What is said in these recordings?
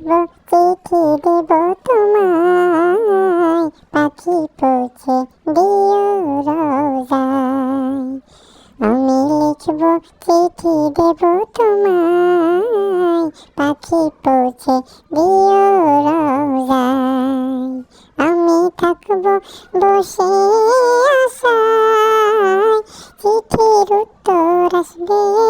লিখব চিঠি দেব তোমায়। পাখি পৌঁছে দিও রোজায় আমি লিখব চিঠি দেব তোমায়। পাখি পৌঁছে দিও আমি থাকব বসে আশায়। চিঠির উত্তর আসবে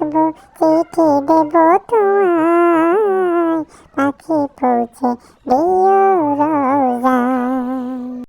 লিখব চিঠি দেব তোমায়। পাখি পৌঁছে দিও